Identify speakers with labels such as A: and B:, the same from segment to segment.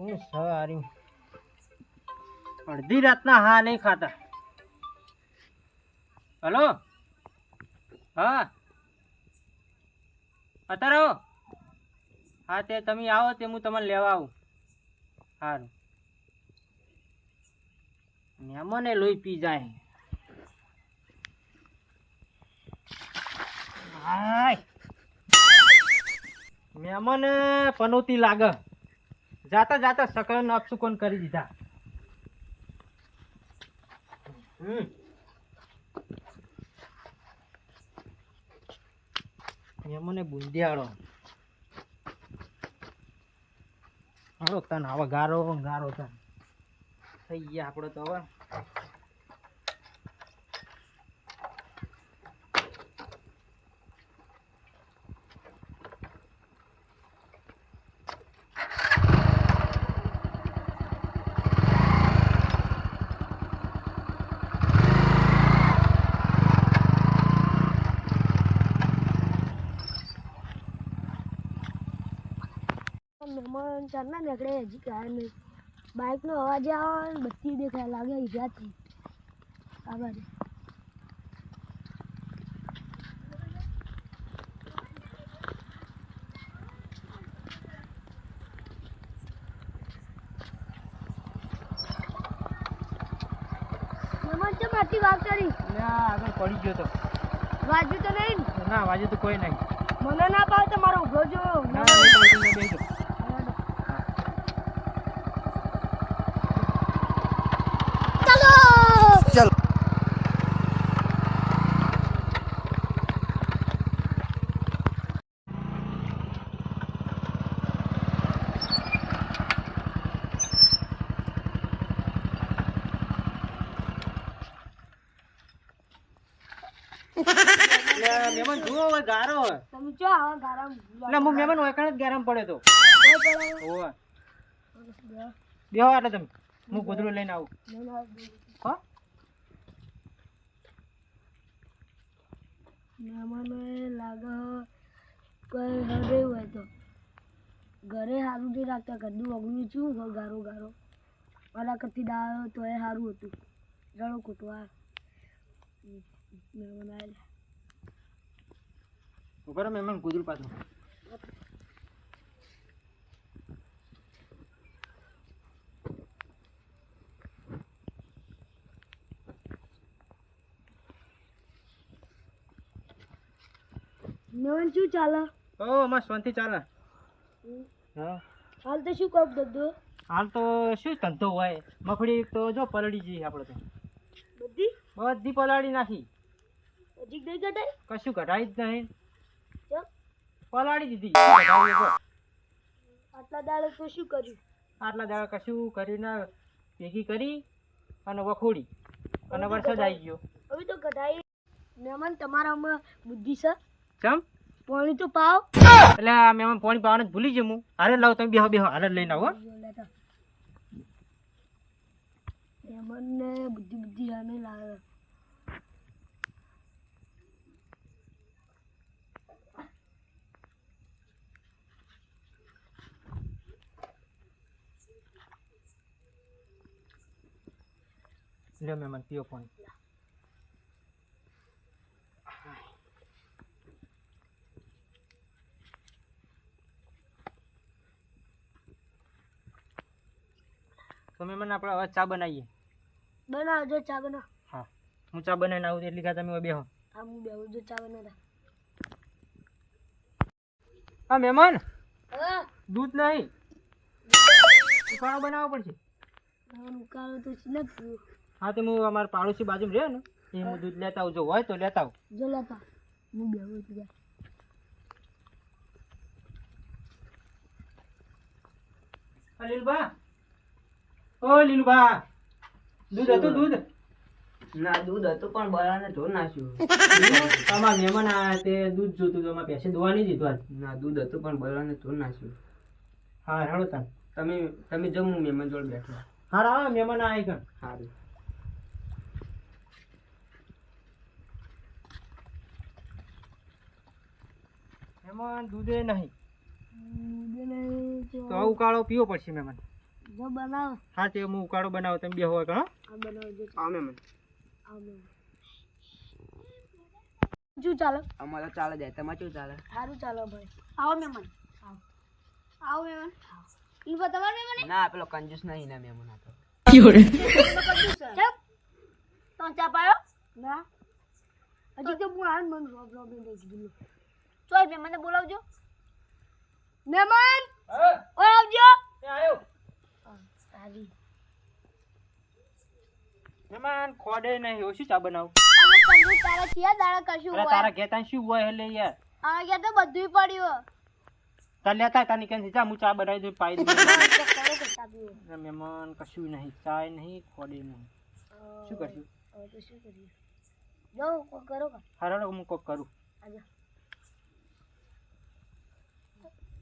A: હું સવારી. અડધી રાતના હા નહીં ખાતા. હલો? હા? અત્યારે આવો. હા, તે તમે આવો, તે હું તમને લેવા આવું. સારું મહેમાને લોહી પી જાય. મેમને પનોતી લાગે. જાતા જાતા સકળન અપસુકન કરી દીધા. મહેમાને બુંદિયાળો. હાલો તન હવે ગારો ગારો તન. થઈ ગયા આપણે તો હવે.
B: ચારના નીકળે હજી કાંઈ નહીં. બાઇકનો અવાજ આવે ને બત્તી દેખાય લાગે ઈજાથી. આભાર. આટલી વાત કરી?
A: ના આગળ પડી ગયો તો.
B: વાજ્યું તો નહીં ના?
A: વાજ્યું તો કોઈ નહીં.
B: મને ના પાવ તો મારો ઊભો જો.
A: ના મહેમાન જુઓ હવે ગારો
B: તમે આવા ગારામ
A: એટલે હું મહેમાન ઓળખાણ જ ગરમ પડે તો.
B: બે પડો.
A: ઓવે
B: બે.
A: બેહો એટલે તમે. હું ગોદડું લઈને આવું.
B: ના,
A: હો?
B: મહેમાનોએ લાગે કોઈ હરે હોય તો. ઘરે સારું નહીં રાખતા. ઘરનું ઓગણું છું ગારો ગારો. મારા કથી દાળ તો એ સારું હતું. રણો કૂટવા. મહેમાન આવેલા
A: ઊભા રહો મહેમાન પાછું
B: શું ચાલે
A: ઓ અમાર શાંતિ ચાલે હા
B: હાલ તો શું કામ ધંધો
A: હાલ તો શું ધંધો હોય મગફળી તો જો પલળી જઈ આપણે તો
B: બધી
A: બધી પલાળી નાખી
B: હજી નહીં કટાય
A: કશું કઢાઈ જ નહીં. પલાળી દીધી.
B: આટલા દાડે તો શું કર્યું?
A: આટલા દાડે કશું કરીને ભેગી કરી અને વખોડી. અને વરસાદ આવી ગયો.
B: હવે તો કઢાઈ મહેમાન તમારામાં બુદ્ધિ છે.
A: ચમ?
B: પાણી તો પાવ
A: એટલે આ મહેમાન પાણી પાવાનું ભૂલી જમું. હારે લાવ તમે બેહો બેહો. હારે લઈને આવો.
B: મહેમાનને બુદ્ધિ બુદ્ધિ આને લાગે
A: લ્યો મહેમાન પીઓ તો મને આપણે હવે ચા બનાવીએ.
B: બનાવજો ચા બનાવ.
A: હા. હું ચા બનાવીને આવું એટલી કા તમે બેહો.
B: આ હું બેહું જો ચા બનાવતા
A: હા મહેમાન?
B: હા.
A: દૂધ નહીં. ઉકાળો બનાવવો પડશે.
B: ઉકાળો તો છે ને પીવું.
A: હા તો હું અમારા પાડોશી બાજુ રહે ને એ હું દૂધ લેતા આવું જો હોય તો લેતા આવું.
B: જો લેતા હું બેહું
A: ત્યાં લીલુબા ઓ લીલુબા દૂધ હતું દૂધ?
C: ના દૂધ હતું પણ બરાને ધોઈ નાખ્યું.
A: તમારા મહેમાન આ તે દૂધ જોતું હતું અમારે ભેંસે દોવા નહીં દીધું આજ
C: ના દૂધ હતું પણ બરાને ધોઈ નાખ્યું.
A: હા તાન.
C: તમે તમે જમું મહેમાન જોડે બેઠો.
A: હા રાવ મહેમાન આવી કણ
C: સારું
A: મહેમાન દૂધે નહીં.
B: દૂધ નહીં તો
A: ઉકાળો પીવો પડશે મહેમાન
B: જો બનાવો.
A: હા તે હું ઉકાળો બનાવો તમે બે હોય કણો
B: આ બનાવજો આ શું ચાલો.
C: અમારે ચાલે જાય તમારે શું ચાલે?
B: સારું ચાલો ભાઈ. આવો મહેમાન. આવો. આવો મહેમાન. ઈ બા તમારે મહેમાન?
C: ના પેલો કંજૂસ નહીં ના મેમન હતો
B: ચપ તો ચા પાયો? ના. હજી તો હું આન મન રોબ રોબ ને દેખી ચોય મને બોલાવજો. મહેમાન! ઓય આવજો સારી
A: મહેમાન ખોડે નહીં ઓછી ચા બનાવું?
B: અમે કંજુ તારા છીએ દાડા કશું
A: અરે તારા ઘેતા શું હોય એટલે યાર.
B: આ ગયા તો બધું પડ્યું
A: તાર લેતા તાની કેમ જા હું ચા બનાવી દઉં પાઈ દઉં. અરે મહેમાન કશું નહીં. ચાય નહીં ખોડે નહીં. શું કરશું?
B: હવે તો શું કરીએ? જો કોક કરો
A: હરાડો હું કોક કરું.
B: આજા.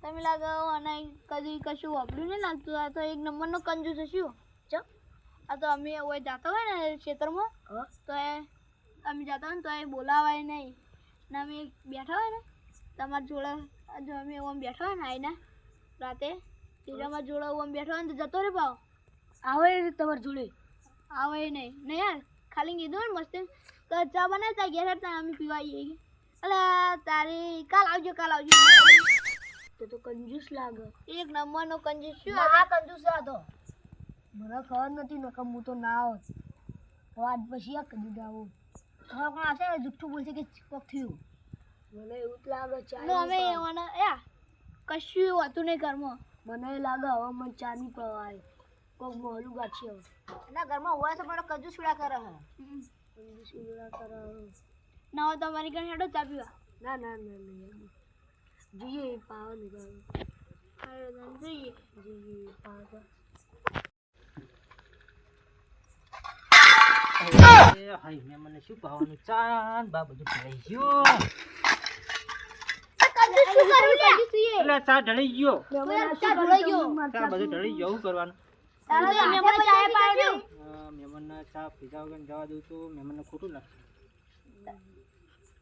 B: તમે લાગો અને કદી કશું વાપર્યું નહીં લાગતું. આ તો એક નંબરનો કંજૂસ હશું જો આ તો અમે ઓય જાતા હોય ને ક્ષેત્રમાં તો એ અમે જાતા હોય ને તો એ બોલાવાય નહીં. ને અમે બેઠા હોય ને તમારા જોડે જો અમે ઓમ બેઠા હોય ને આઈને રાતે તીરામાં જોડે ઓમ બેઠા હોય ને તો જતો રે પાવ આવે તમારા જોડે. આવે નહીં. નહીં યાર ખાલી કીધું ને મસ્ત તો ચા બનાવતા ઘેર હતા અમે પીવાઈએ અલે તારી કાલ આવજો કાલ આવજો. તો તો કંજૂસ લાગે. એક નંબરનો કંજૂસ શું આ કંજૂસ હતો મને ખબર નથી નકમ હું તો ના હોત. વાત પછી આ કદી જાવું હવે પણ આશે ને જુઠ્ઠું બોલશે કે કોક થયું? મને એવું જ લાગે ચાલો અમે મને યા કશું એવું હતું નહીં ઘરમાં. મને લાગે હવે મને ચાની પવાય કોક મોહલું ગાછી હવે એના ઘરમાં હોય તો મને કંજૂસ ઉડા કરે હે. કંજૂસ ઉડા કરે ના હોય તો અમારી ઘરે હેડો ચા પીવા. ના ના ના ના. નીકળો જોઈએ જોઈએ પાવ
A: એ હાય મહેમાનને શું ભાવનું ચા ને બા બધું ભરાઈ ગયું એટલે ચા ઢળી ગયો ચા બધું ઢળી ગયો શું કરવાનું અ, મહેમાનને ચા પીધા વગર જવા દઉં તો મહેમાનને ખોટું લાગશે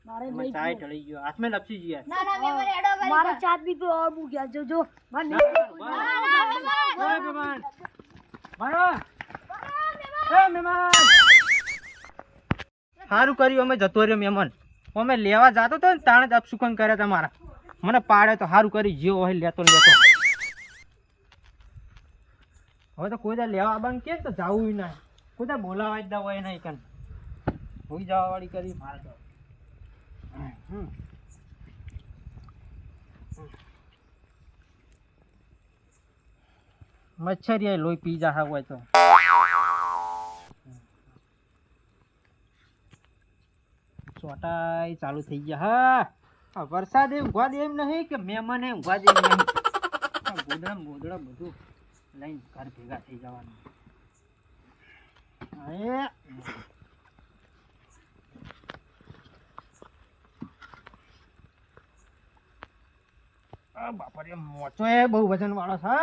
B: મારે
A: એમાં ચા ઢળી ગયો. હાથમાં લપસી ગયો.
B: મારે ચા પીતો ઓર હું ગયા જો જો મને
A: ઓય મહેમાન મારો એ મહેમાન સારું કર્યું અમે જતો રહ્યો મહેમાન. અમે લેવા જાતો તો ને તાણે જ અપસુકન કર્યા તમારા મને પાડે તો સારું કરી જીવો હોય લેતો લેતો. હવે તો કોઈ દા લેવા આવવાનું કે તો જાવું નહીં. કોઈ દા બોલાવા જ હોય નહીં કન. હોઈ જવા વાળી કરી મારે. મચ્છરિયા લોહી પી જા હોય તો. ચોટાઈ ચાલુ થઈ ગયા. હા વરસાદ એ ઊંઘવા દે એમ નહીં કે મહેમાને ઊંઘવા દે એમ નહીં. આ ગોદડા બધું લઈને ઘર ભેગા થઈ જવાનું. હવે આ બાપા રે મોચો એ બહુ વજન વાળો છે.